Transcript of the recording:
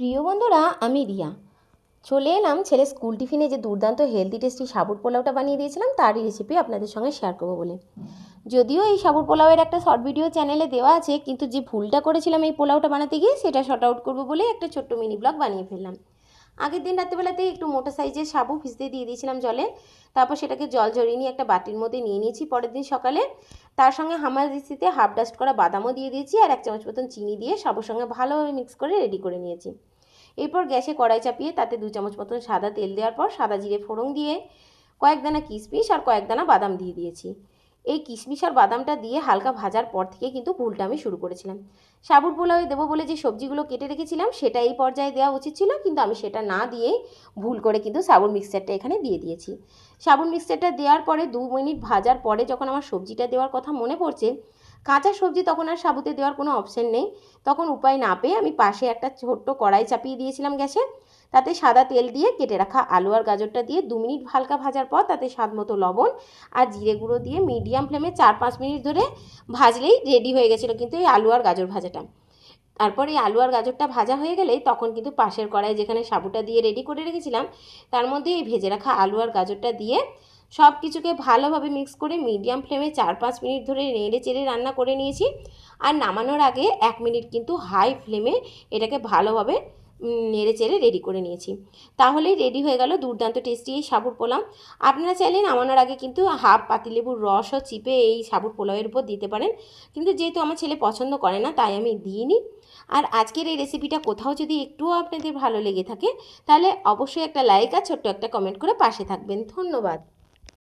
প্রিয় বন্ধুরা, আমি রিয়া। চলে এলাম ছেলে স্কুল টিফিনে যে দুর্দান্ত হেলদি টেস্টি সাবুর পোলাওটা বানিয়ে দিয়েছিলাম, তারই রেসিপি আপনাদের সঙ্গে শেয়ার করব বলে। যদিও এই সাবুর পোলাওয়ের একটা শর্ট ভিডিও চ্যানেলে দেওয়া আছে, কিন্তু যে ভুলটা করেছিলাম এই পোলাওটা বানাতে গিয়ে, সেটা শর্ট আউট করব বলে একটা ছোট্ট মিনি ব্লগ বানিয়ে ফেললাম। আগের দিন রাত্রিবেলাতেই একটু মোটা সাইজের সাবু ভিজতে দিয়ে দিয়েছিলাম জলে। তারপর সেটাকে জল ঝরিয়ে নিয়ে একটা বাটির মধ্যে নিয়ে নিয়েছি পরের দিন সকালে। তার সঙ্গে হামার দিস্তিতে হাফ ডাস্ট করা বাদামও দিয়ে দিয়েছি আর এক চামচ মতন চিনি দিয়ে সাবুর সঙ্গে ভালোভাবে মিক্স করে রেডি করে নিয়েছি। এরপর গ্যাসে কড়াই চাপিয়ে তাতে দু চামচ মতন সাদা তেল দেওয়ার পর সাদা জিরে ফোড়ন দিয়ে কয়েক দানা কিশমিশ আর কয়েক দানা বাদাম দিয়ে দিয়েছি। এই কিশমিশ আর বাদামটা দিয়ে হালকা ভাজার পর থেকে কিন্তু ভুলটা আমি শুরু করেছিলাম। সাবুর পোলাওয়ে দেবো বলে যে সবজিগুলো কেটে রেখেছিলাম, সেটা এই পর্যায়ে দেওয়া উচিত ছিল, কিন্তু আমি সেটা না দিয়ে ভুল করে কিন্তু সাবুর মিক্সচারটা এখানে দিয়ে দিয়েছি। সাবুর মিক্সচারটা দেওয়ার পরে দু মিনিট ভাজার পরে যখন আমার সবজিটা দেওয়ার কথা মনে পড়ছে কাঁচা সবজি তখন আর সাবুতে দেওয়ার কোনো অপশন নেই। তখন উপায় না পেয়ে আমি পাশে একটা ছোট্ট কড়াই চাপিয়ে দিয়েছিলাম গ্যাসে। তাতে সাদা তেল দিয়ে কেটে রাখা আলু আর গাজরটা দিয়ে দু মিনিট হালকা ভাজার পর তাতে স্বাদ মতো লবণ আর জিরে গুঁড়ো দিয়ে মিডিয়াম ফ্লেমে চার পাঁচ মিনিট ধরে ভাজলেই রেডি হয়ে গেছিল কিন্তু এই আলু আর গাজর ভাজাটা। তারপর এই আলু আর গাজরটা ভাজা হয়ে গেলেই তখন কিন্তু পাশের কড়াই যেখানে সাবুটা দিয়ে রেডি করে রেখেছিলাম, তার মধ্যে এই ভেজে রাখা আলু আর গাজরটা দিয়ে সব কিছুকে ভালোভাবে মিক্স করে মিডিয়াম ফ্লেমে চার পাঁচ মিনিট ধরে নেড়ে চেড়ে রান্না করে নিয়েছি। আর নামানোর আগে এক মিনিট কিন্তু হাই ফ্লেমে এটাকে ভালোভাবে নেড়ে চেড়ে রেডি করে নিয়েছি। তাহলেই রেডি হয়ে গেল দুর্দান্ত টেস্টি এই সাবুর পোলাও। আপনারা চাইলে নামানোর আগে কিন্তু হাফ পাতিলেবুর রসও চিপে এই সাবুর পোলাওয়ের উপর দিতে পারেন। কিন্তু যেহেতু আমার ছেলে পছন্দ করে না, তাই আমি দিইনি। আর আজকের এই রেসিপিটা কোথাও যদি একটুও আপনাদের ভালো লেগে থাকে, তাহলে অবশ্যই একটা লাইক আর ছোট্ট একটা কমেন্ট করে পাশে থাকবেন। ধন্যবাদ।